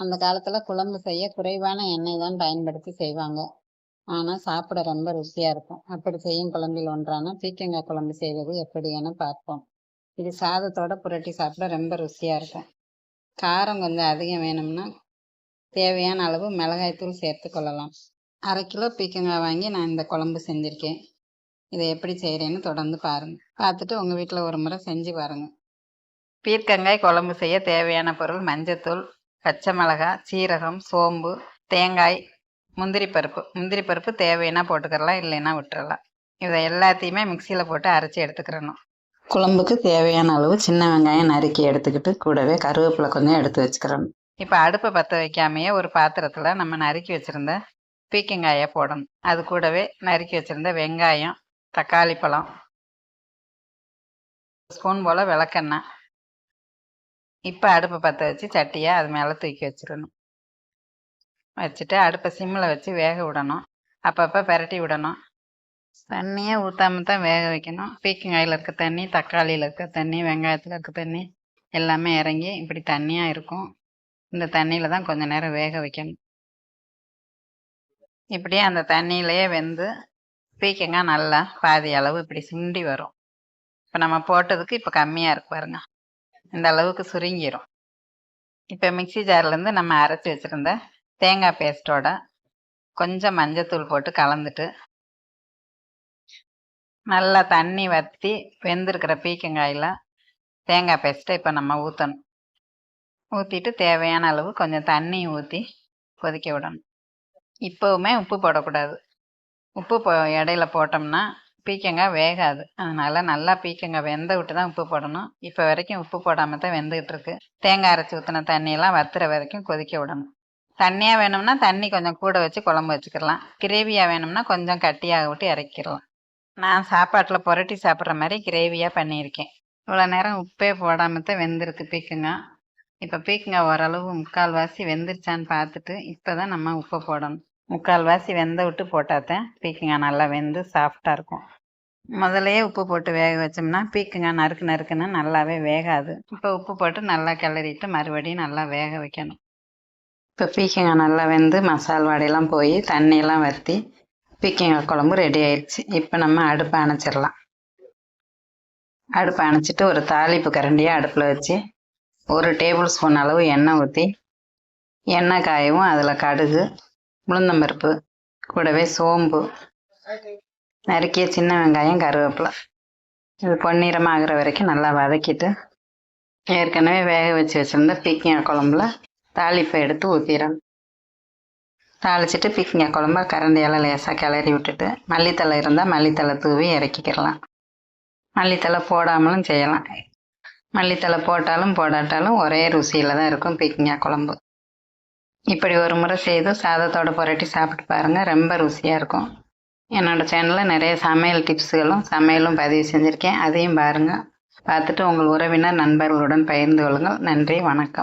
அந்த காலத்தில் குழம்பு செய்ய குறைவான எண்ணெய் தான் பயன்படுத்தி செய்வாங்க. ஆனால் சாப்பிட ரொம்ப ருசியாக இருக்கும். அப்படி செய்யும் குழம்பில் ஒன்றான பீக்கங்காய் குழம்பு செய்வது எப்படி என பார்ப்போம். இது சாதத்தோட புரட்டி சாப்பிட ரொம்ப ருசியாக இருக்கும். காரம் கொஞ்சம் அதிகம் வேணும்னா தேவையான அளவு மிளகாய்த்தூள் சேர்த்து கொள்ளலாம். அரை கிலோ பீக்கங்காய் வாங்கி நான் இந்த குழம்பு செஞ்சுருக்கேன். இதை எப்படி செய்கிறேன்னு தொடர்ந்து பாருங்கள் பார்த்துட்டு உங்கள் வீட்டில் ஒரு முறை செஞ்சு பாருங்கள் பீர்க்கங்காய் குழம்பு செய்ய தேவையான பொருள் மஞ்சத்தூள் பச்சை மிளகாய் சீரகம் சோம்பு தேங்காய் முந்திரி பருப்பு. முந்திரி பருப்பு தேவைன்னா போட்டுக்கிறலாம் இல்லைன்னா விட்டுறலாம். இதை எல்லாத்தையுமே மிக்சியில் போட்டு அரைச்சி எடுத்துக்கிறணும். குழம்புக்கு தேவையான அளவு சின்ன வெங்காயம் நறுக்கி எடுத்துக்கிட்டு கூடவே கருவேப்பிலை கொஞ்சம் எடுத்து வச்சுக்கிறணும். இப்போ அடுப்பை பற்ற வைக்காமையே ஒரு பாத்திரத்தில் நம்ம நறுக்கி வச்சுருந்த பீக்கங்காயை போடணும். அது கூடவே நறுக்கி வச்சுருந்த வெங்காயம் தக்காளி பழம் ஸ்பூன் போல் விளக்கெண்ணெய். இப்போ அடுப்பை பற்ற வச்சு சட்டியை அது மேலே தூக்கி வச்சிடணும். வச்சுட்டு அடுப்பை சிம்மில் வச்சு வேக விடணும். அப்பப்போ பெரட்டி விடணும். தண்ணியே ஊற்றாம தான் வேக வைக்கணும். பீக்கங்காயில் இருக்க தண்ணி தக்காளியில் இருக்க தண்ணி வெங்காயத்தில் இருக்க தண்ணி எல்லாமே இறங்கி இப்படி தண்ணியாக இருக்கும். இந்த தண்ணியில் தான் கொஞ்சம் நேரம் வேக வைக்கணும். இப்படியே அந்த தண்ணியிலையே வெந்து பீக்கங்காய் நல்லா பாதி அளவு இப்படி சுண்டி வரும். இப்போ நம்ம போட்டதுக்கு இப்போ கம்மியாக இருக்கு பாருங்க. இந்த அளவுக்கு சுருங்கிரும். இப்போ மிக்சி ஜார்லேருந்து நம்ம அரைச்சி வச்சுருந்த தேங்காய் பேஸ்ட்டோட கொஞ்சம் மஞ்சத்தூள் போட்டு கலந்துட்டு நல்லா தண்ணி வற்றி வெந்திருக்கிற பீக்கங்காயில் தேங்காய் பேஸ்ட்டை இப்போ நம்ம ஊற்றணும் ஊற்றிட்டு தேவையான அளவு கொஞ்சம் தண்ணி ஊற்றி கொதிக்க விடணும். இப்போவுமே உப்பு போடக்கூடாது. உப்பு போ இடையில போட்டோம்னா பீக்கங்காய் வேகாது. அதனால நல்லா பீக்கங்காய் வெந்த விட்டு தான் உப்பு போடணும். இப்போ வரைக்கும் உப்பு போடாமல் தான் வெந்துகிட்டு இருக்கு. தேங்காய் அரைச்சி ஊற்றின தண்ணியெல்லாம் வத்துற வரைக்கும் கொதிக்க விடணும். தண்ணியாக வேணும்னா தண்ணி கொஞ்சம் கூட வச்சு குழம்பு வச்சுக்கலாம். கிரேவியாக வேணும்னா கொஞ்சம் கட்டியாக விட்டு இறக்கிடலாம். நான் சாப்பாட்டில் புரட்டி சாப்பிட்ற மாதிரி கிரேவியாக பண்ணியிருக்கேன். இவ்வளோ நேரம் உப்பே போடாமல் தான் வெந்திருக்கு பீக்கங்காய். இப்போ பீக்கங்காய் ஓரளவு முக்கால்வாசி வெந்துருச்சான்னு பார்த்துட்டு இப்போ தான் நம்ம உப்பு போடணும். முக்கால்வாசி வெந்த விட்டு போட்டாதான் பீக்கங்காய் நல்லா வெந்து சாஃப்டாக இருக்கும். முதலையே உப்பு போட்டு வேக வச்சோம்னா பீக்கங்காய் நறுக்கு நறுக்குன்னு நல்லாவே வேகாது. இப்போ உப்பு போட்டு நல்லா கிளறிட்டு மறுபடியும் நல்லா வேக வைக்கணும். இப்போ பீக்கங்காய் நல்லா வெந்து மசால் வாடையெல்லாம் போய் தண்ணியெல்லாம் வறுத்தி பீக்கங்காய் குழம்பு ரெடி ஆயிடுச்சு இப்போ நம்ம அடுப்பை அணைச்சிடலாம். அடுப்பை அணைச்சிட்டு ஒரு தாளிப்பு கரண்டியாக அடுப்பில் வச்சு ஒரு டேபிள் ஸ்பூன் அளவு எண்ணெய் ஊற்றி எண்ணெய் காயவும் அதில் கடுகு உளுந்தம்பருப்பு கூடவே சோம்பு நறுக்கிய சின்ன வெங்காயம் கருவேப்பிலை. இது பொன்னிறமாக ஆகிற வரைக்கும் நல்லா வதக்கிட்டு ஏற்கனவே வேக வச்சு வச்சுருந்த பீக்கிங்காய் குழம்புல தாளிப்பை எடுத்து ஊற்றிடணும் தாளிச்சிட்டு பீக்கிங்காய் குழம்ப கரண்டியால் லேசாக கிளறி விட்டுட்டு மல்லித்தலை இருந்தால் மல்லித்தலை தூவி இறக்கிக்கிடலாம் மல்லித்தலை போடாமலும் செய்யலாம். மல்லித்தலை போட்டாலும் போடாட்டாலும் ஒரே ருசியில் தான் இருக்கும் பீக்கிங்காய் குழம்பு. இப்படி ஒரு முறை செய்து சாதத்தோட புரட்டி சாப்பிட்டு பாருங்கள் ரொம்ப ருசியாக இருக்கும். என்னோடய சேனலில் நிறைய சமையல் டிப்ஸுகளும் சமையலும் பதிவு செஞ்சுருக்கேன். அதையும் பாருங்கள் பார்த்துட்டு உங்கள் உறவினர் நண்பர்களுடன் பகிர்ந்து கொள்ளுங்கள். நன்றி வணக்கம்.